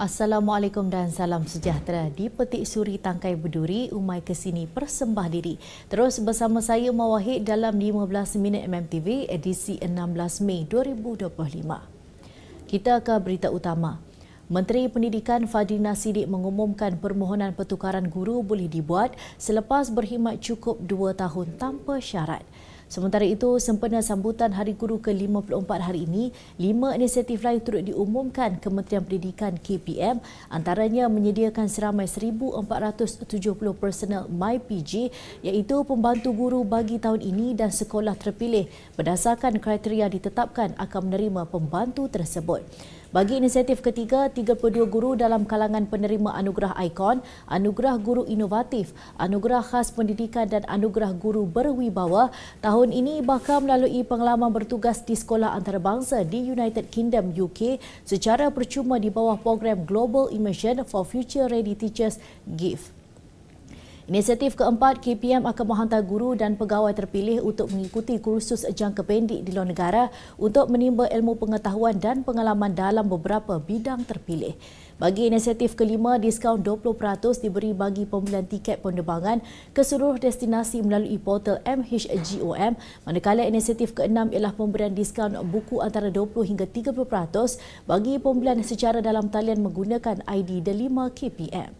Assalamualaikum dan salam sejahtera. Di Petik Suri Tangkai Berduri, Umai Kesini persembah diri. Terus bersama saya Mawahid dalam 15 minit MMTV edisi 16 Mei 2025. Kita ke berita utama. Menteri Pendidikan Fadina Sidik mengumumkan permohonan pertukaran guru boleh dibuat selepas berkhidmat cukup 2 tahun tanpa syarat. Sementara itu, sempena sambutan Hari Guru ke-54 hari ini, lima inisiatif lain turut diumumkan Kementerian Pendidikan KPM antaranya menyediakan seramai 1,470 personel MyPG iaitu pembantu guru bagi tahun ini dan sekolah terpilih berdasarkan kriteria ditetapkan akan menerima pembantu tersebut. Bagi inisiatif ketiga, 32 guru dalam kalangan penerima anugerah ikon, anugerah guru inovatif, anugerah khas pendidikan dan anugerah guru berwibawa tahun ini bakal melalui pengalaman bertugas di sekolah antarabangsa di United Kingdom UK secara percuma di bawah program Global Immersion for Future Ready Teachers GIFT. Inisiatif keempat, KPM akan menghantar guru dan pegawai terpilih untuk mengikuti kursus jangka pendek di luar negara untuk menimba ilmu pengetahuan dan pengalaman dalam beberapa bidang terpilih. Bagi inisiatif kelima, diskaun 20% diberi bagi pembelian tiket penerbangan ke seluruh destinasi melalui portal MHGOM, manakala inisiatif keenam ialah pemberian diskaun buku antara 20 hingga 30% bagi pembelian secara dalam talian menggunakan ID Delima KPM.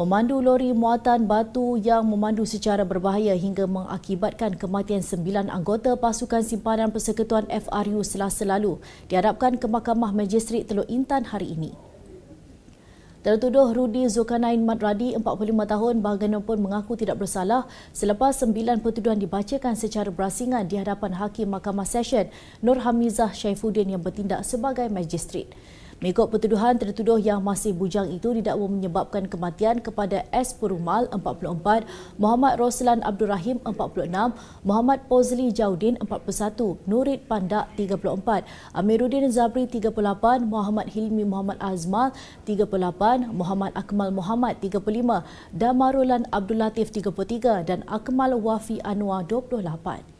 Memandu lori muatan batu yang memandu secara berbahaya hingga mengakibatkan kematian sembilan anggota pasukan simpanan persekutuan FRU selasa lalu diharapkan ke Mahkamah Magistrat Teluk Intan hari ini. Tertuduh Rudi Zulkarnain Madradi, 45 tahun, bagaimanapun mengaku tidak bersalah selepas sembilan pertuduhan dibacakan secara berasingan di hadapan Hakim Mahkamah Session Nur Hamizah Syaifuddin yang bertindak sebagai magistrat. Mengikut pertuduhan, tertuduh yang masih bujang itu didakwa menyebabkan kematian kepada S. Perumal, 44, Muhammad Roslan Abdul Rahim, 46, Muhammad Pozli Jaudin, 41, Nurid Pandak, 34, Amiruddin Zabri, 38, Muhammad Hilmi Muhammad Azmal, 38, Muhammad Akmal Muhammad, 35, Damarulan Abdul Latif, 33 dan Akmal Wafi Anwar, 28.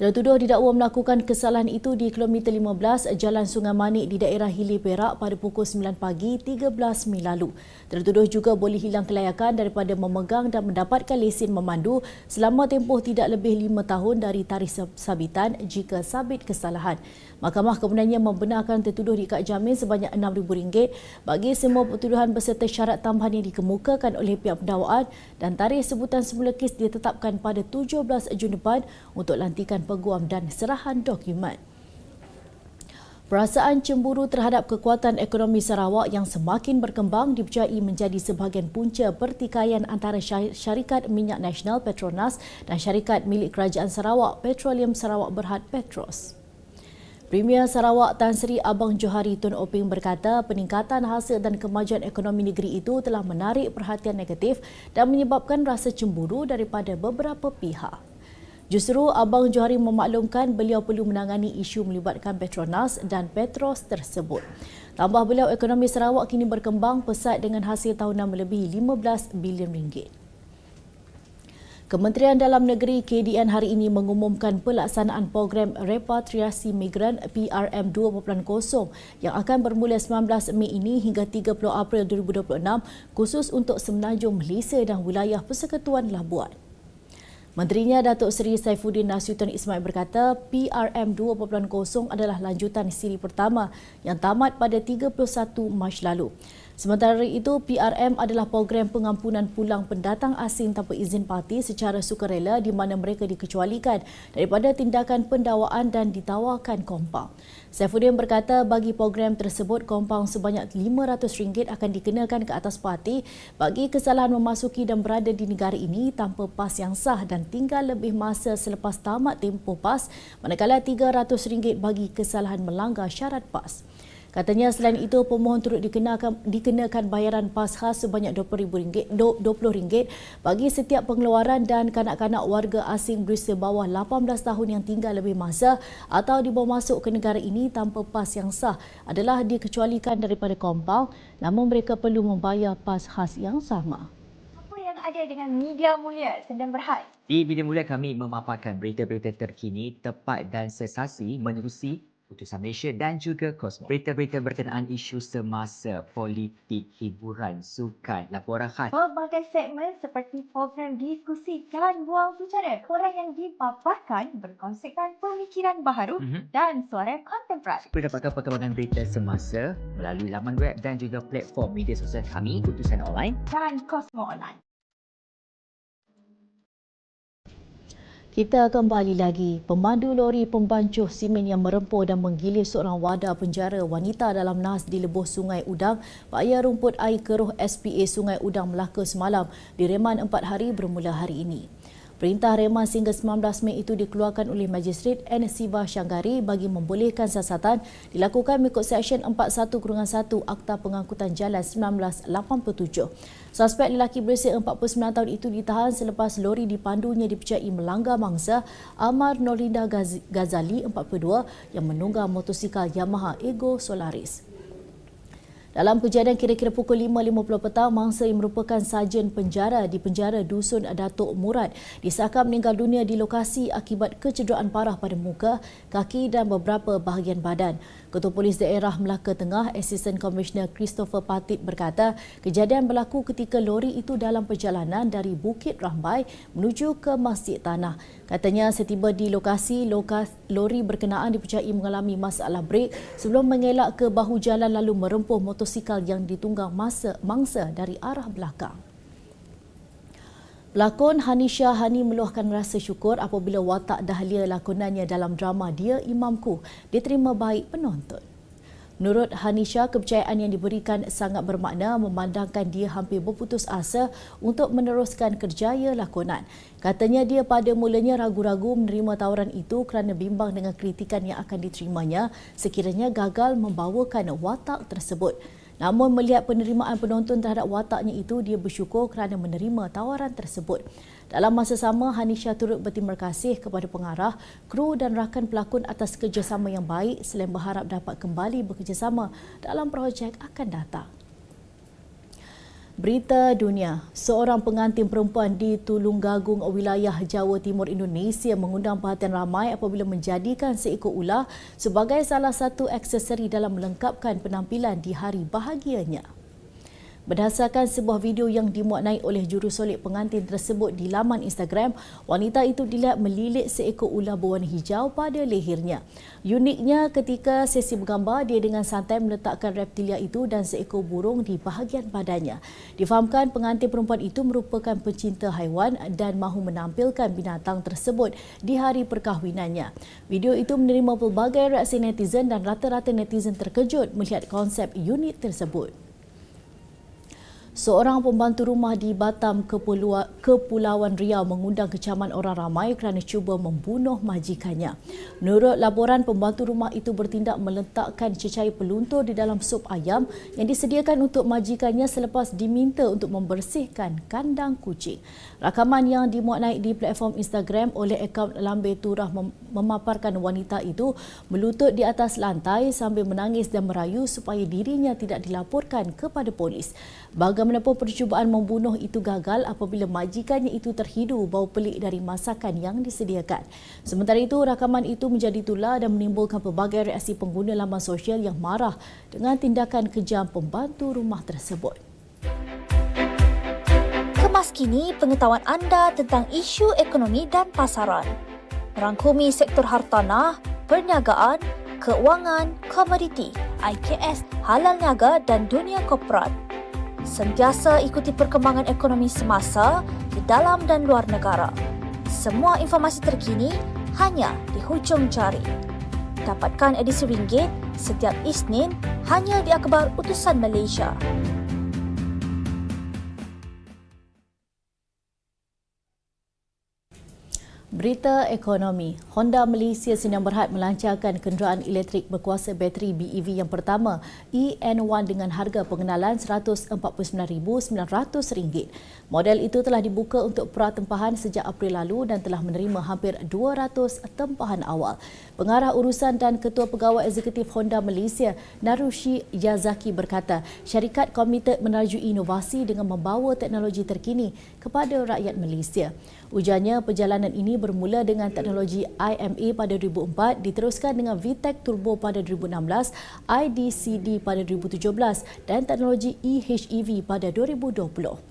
Tertuduh didakwa melakukan kesalahan itu di kilometer 15 Jalan Sungai Manik di daerah Hilir Perak pada pukul 9 pagi 13 Mei lalu. Tertuduh juga boleh hilang kelayakan daripada memegang dan mendapatkan lesen memandu selama tempoh tidak lebih 5 tahun dari tarikh sabitan jika sabit kesalahan. Mahkamah kemudiannya membenarkan tertuduh diikat jamin sebanyak RM6,000 bagi semua pertuduhan berserta syarat tambahan yang dikemukakan oleh pihak pendakwaan dan tarikh sebutan semula kes ditetapkan pada 17 Jun depan untuk lantikan peguam dan serahan dokumen. Perasaan cemburu terhadap kekuatan ekonomi Sarawak yang semakin berkembang dipercayai menjadi sebahagian punca pertikaian antara syarikat minyak nasional Petronas dan syarikat milik kerajaan Sarawak Petroleum Sarawak Berhad Petros. Premier Sarawak Tan Sri Abang Johari Tun Oping berkata peningkatan hasil dan kemajuan ekonomi negeri itu telah menarik perhatian negatif dan menyebabkan rasa cemburu daripada beberapa pihak. Justru Abang Johari memaklumkan beliau perlu menangani isu melibatkan Petronas dan Petros tersebut. Tambah beliau ekonomi Sarawak kini berkembang pesat dengan hasil tahunan melebihi 15 bilion ringgit. Kementerian Dalam Negeri KDN hari ini mengumumkan pelaksanaan program repatriasi migran PRM 2.0 yang akan bermula 19 Mei ini hingga 30 April 2026 khusus untuk Semenanjung Malaysia dan wilayah Persekutuan Labuan. Menterinya Datuk Seri Saifuddin Nasution Ismail berkata PRM 2.0 adalah lanjutan siri pertama yang tamat pada 31 Mac lalu. Sementara itu, PRM adalah program pengampunan pulang pendatang asing tanpa izin parti secara sukarela di mana mereka dikecualikan daripada tindakan pendawaan dan ditawarkan kompang. Saifuddin berkata bagi program tersebut, kompang sebanyak RM500 akan dikenakan ke atas parti bagi kesalahan memasuki dan berada di negara ini tanpa pas yang sah dan tinggal lebih masa selepas tamat tempoh pas manakala RM300 bagi kesalahan melanggar syarat pas. Katanya selain itu pemohon turut dikenakan dikenakan bayaran pas khas sebanyak RM20 RM20 bagi setiap pengeluaran dan kanak-kanak warga asing berusia bawah 18 tahun yang tinggal lebih masa atau dibawa masuk ke negara ini tanpa pas yang sah adalah dikecualikan daripada kompaun namun mereka perlu membayar pas khas yang sama. Apa yang ada dengan media mulia sedang berhad? Di Media Mulia kami memaparkan berita-berita terkini, tepat dan sensasi menerusi Putusan Malaysia dan juga Kosmo. Berita-berita berkenaan isu semasa, politik, hiburan, sukan, laporan khas. Pelbagai segmen seperti program diskusi dan buang bicara. Orang yang dipaparkan berkongsikan pemikiran baharu Mhm. dan suara kontemporari. Dapatkan perkembangan berita semasa melalui laman web dan juga platform media sosial kami, Putusan Online. Dan Cosmo Online. Kita kembali lagi. Pemandu lori pembancuh simen yang merempuh dan menggilir seorang wadah penjara wanita dalam nas di lebuh Sungai Udang, Paya Rumput Air Keruh SPA Sungai Udang Melaka semalam direman empat hari bermula hari ini. Perintah reman sehingga 19 Mei itu dikeluarkan oleh Magistret N. Siva Syanggari bagi membolehkan siasatan dilakukan mengikut Seksyen 41-1 Akta Pengangkutan Jalan 1987. Suspek lelaki berusia 49 tahun itu ditahan selepas lori dipandunya dipercayai melanggar mangsa Amar Nolinda Ghazali 42 yang menunggang motosikal Yamaha Ego Solaris. Dalam kejadian kira-kira pukul 5.50 petang, mangsa yang merupakan sarjan penjara di penjara Dusun Datuk Murad disahkan meninggal dunia di lokasi akibat kecederaan parah pada muka, kaki dan beberapa bahagian badan. Ketua Polis Daerah Melaka Tengah, Assistant Commissioner Christopher Patit berkata, kejadian berlaku ketika lori itu dalam perjalanan dari Bukit Rambai menuju ke Masjid Tanah. Katanya setiba di lokasi, lokas, lori berkenaan dipercayai mengalami masalah brek sebelum mengelak ke bahu jalan lalu merempuh motosikal yang ditunggang masa, mangsa dari arah belakang. Pelakon Hanisha Hani meluahkan rasa syukur apabila watak dahlia lakonannya dalam drama Dia Imamku diterima baik penonton. Menurut Hanisha, kepercayaan yang diberikan sangat bermakna memandangkan dia hampir berputus asa untuk meneruskan kerjaya lakonan. Katanya dia pada mulanya ragu-ragu menerima tawaran itu kerana bimbang dengan kritikan yang akan diterimanya sekiranya gagal membawakan watak tersebut. Namun melihat penerimaan penonton terhadap wataknya itu, dia bersyukur kerana menerima tawaran tersebut. Dalam masa sama, Hanisha turut berterima kasih kepada pengarah, kru dan rakan pelakon atas kerjasama yang baik selain berharap dapat kembali bekerjasama dalam projek akan datang. Berita dunia, seorang pengantin perempuan di Tulungagung, wilayah Jawa Timur Indonesia mengundang perhatian ramai apabila menjadikan seekor ular sebagai salah satu aksesori dalam melengkapkan penampilan di hari bahagianya. Berdasarkan sebuah video yang dimuat naik oleh jurusolek pengantin tersebut di laman Instagram, wanita itu dilihat melilit seekor ular berwarna hijau pada lehernya. Uniknya ketika sesi bergambar, dia dengan santai meletakkan reptilia itu dan seekor burung di bahagian badannya. Difahamkan pengantin perempuan itu merupakan pencinta haiwan dan mahu menampilkan binatang tersebut di hari perkahwinannya. Video itu menerima pelbagai reaksi netizen dan rata-rata netizen terkejut melihat konsep unik tersebut. Seorang pembantu rumah di Batam, Kepulauan, Riau mengundang kecaman orang ramai kerana cuba membunuh majikannya. Menurut laporan, pembantu rumah itu bertindak meletakkan cecair peluntur di dalam sup ayam yang disediakan untuk majikannya selepas diminta untuk membersihkan kandang kucing. Rakaman yang dimuat naik di platform Instagram oleh akaun Lambe Turah mem- memaparkan wanita itu melutut di atas lantai sambil menangis dan merayu supaya dirinya tidak dilaporkan kepada polis. Bagaimanapun percubaan membunuh itu gagal apabila majikannya itu terhidu bau pelik dari masakan yang disediakan. Sementara itu, rakaman itu menjadi tular dan menimbulkan pelbagai reaksi pengguna laman sosial yang marah dengan tindakan kejam pembantu rumah tersebut. Kemas kini pengetahuan anda tentang isu ekonomi dan pasaran. Merangkumi sektor hartanah, perniagaan, keuangan, komoditi, IKS, halal niaga dan dunia korporat. Sentiasa ikuti perkembangan ekonomi semasa di dalam dan luar negara. Semua informasi terkini hanya di hujung jari. Dapatkan edisi ringgit setiap Isnin hanya di Akhbar Utusan Malaysia. Berita ekonomi. Honda Malaysia Sdn Bhd melancarkan kenderaan elektrik berkuasa bateri BEV yang pertama, EN1 dengan harga pengenalan RM149,900. Model itu telah dibuka untuk pratempahan sejak April lalu dan telah menerima hampir 200 tempahan awal. Pengarah urusan dan Ketua Pegawai Eksekutif Honda Malaysia, Narushi Yazaki berkata, syarikat komited menerajui inovasi dengan membawa teknologi terkini kepada rakyat Malaysia. Ujarnya perjalanan ini bermula dengan teknologi IMA pada 2004, diteruskan dengan VTEC Turbo pada 2016, IDCD pada 2017 dan teknologi eHEV pada 2020.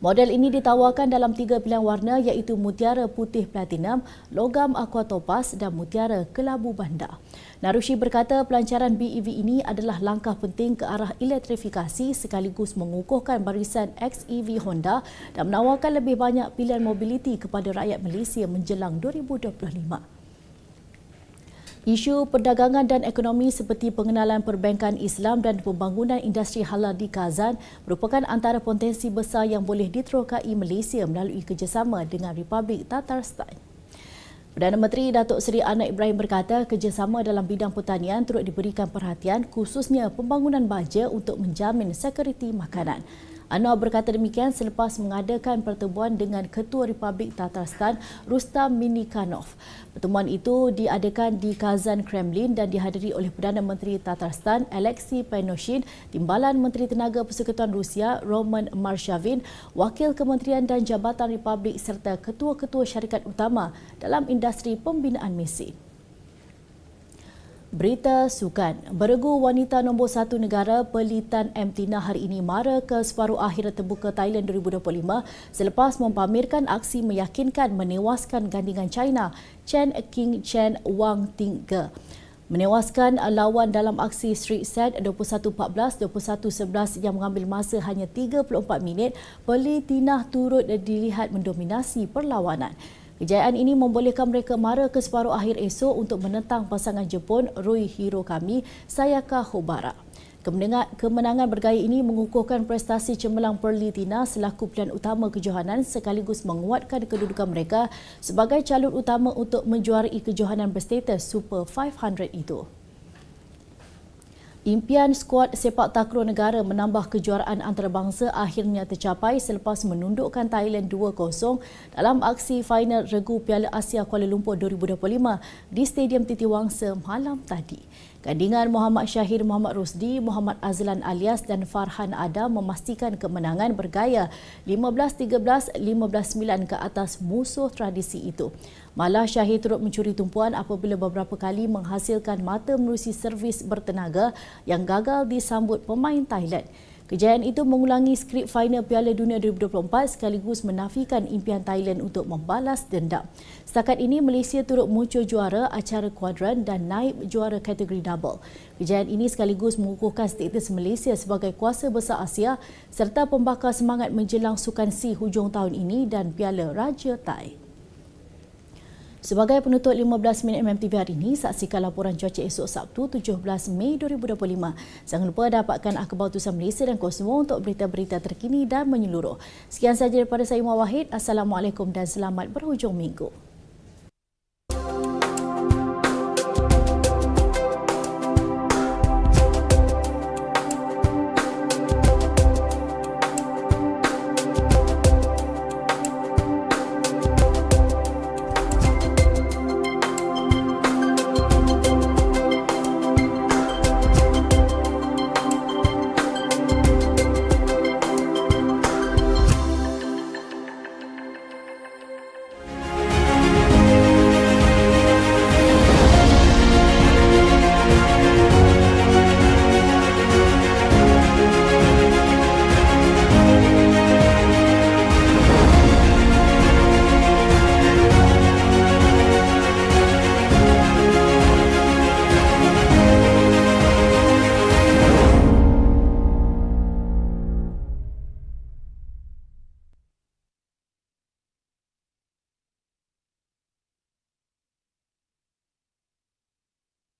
Model ini ditawarkan dalam tiga pilihan warna iaitu mutiara putih platinum, logam aqua topaz dan mutiara kelabu bandar. Narushi berkata pelancaran BEV ini adalah langkah penting ke arah elektrifikasi sekaligus mengukuhkan barisan XEV Honda dan menawarkan lebih banyak pilihan mobiliti kepada rakyat Malaysia menjelang 2025. Isu perdagangan dan ekonomi seperti pengenalan perbankan Islam dan pembangunan industri halal di Kazan merupakan antara potensi besar yang boleh diterokai Malaysia melalui kerjasama dengan Republik Tatarstan. Perdana Menteri Datuk Seri Anwar Ibrahim berkata kerjasama dalam bidang pertanian turut diberikan perhatian khususnya pembangunan baja untuk menjamin sekuriti makanan. Anwar berkata demikian selepas mengadakan pertemuan dengan Ketua Republik Tatarstan Rustam Minikanov. Pertemuan itu diadakan di Kazan Kremlin dan dihadiri oleh Perdana Menteri Tatarstan Alexei Panoshin, Timbalan Menteri Tenaga Persekutuan Rusia Roman Marshavin, Wakil Kementerian dan Jabatan Republik serta ketua-ketua syarikat utama dalam industri pembinaan mesin. Berita Sukan. Beregu wanita nombor satu negara Pelitan M. Tina hari ini mara ke separuh akhir terbuka Thailand 2025 selepas mempamerkan aksi meyakinkan menewaskan gandingan China Chen King Chen Wang Ting Ge menewaskan lawan dalam aksi street set 21-14, 21-11 yang mengambil masa hanya 34 minit, Peli Tinah turut dilihat mendominasi perlawanan. Kejayaan ini membolehkan mereka mara ke separuh akhir esok untuk menentang pasangan Jepun Rui Hirokami Sayaka Hobara. Kemenangan bergaya ini mengukuhkan prestasi cemerlang Perlitina selaku pilihan utama kejohanan sekaligus menguatkan kedudukan mereka sebagai calon utama untuk menjuarai kejohanan berstatus Super 500 itu. Impian skuad sepak takraw negara menambah kejuaraan antarabangsa akhirnya tercapai selepas menundukkan Thailand 2-0 dalam aksi final regu Piala Asia Kuala Lumpur 2025 di Stadium Titi Wangsa malam tadi. Gandingan Muhammad Syahir Muhammad Rusdi, Muhammad Azlan Alias dan Farhan Adam memastikan kemenangan bergaya 15-13, 15-9 ke atas musuh tradisi itu. Malah Syahir turut mencuri tumpuan apabila beberapa kali menghasilkan mata menerusi servis bertenaga yang gagal disambut pemain Thailand. Kejayaan itu mengulangi skrip final Piala Dunia 2024 sekaligus menafikan impian Thailand untuk membalas dendam. Setakat ini Malaysia turut muncul juara acara kuadran dan naib juara kategori double. Kejayaan ini sekaligus mengukuhkan status Malaysia sebagai kuasa besar Asia serta pembakar semangat menjelang Sukan Si hujung tahun ini dan Piala Raja Thai. Sebagai penutup 15 minit MMTV hari ini, saksikan laporan cuaca esok Sabtu 17 Mei 2025. Jangan lupa dapatkan akhbar utusan Malaysia dan Kosmo untuk berita-berita terkini dan menyeluruh. Sekian sahaja daripada saya Muawahid. Assalamualaikum dan selamat berhujung minggu.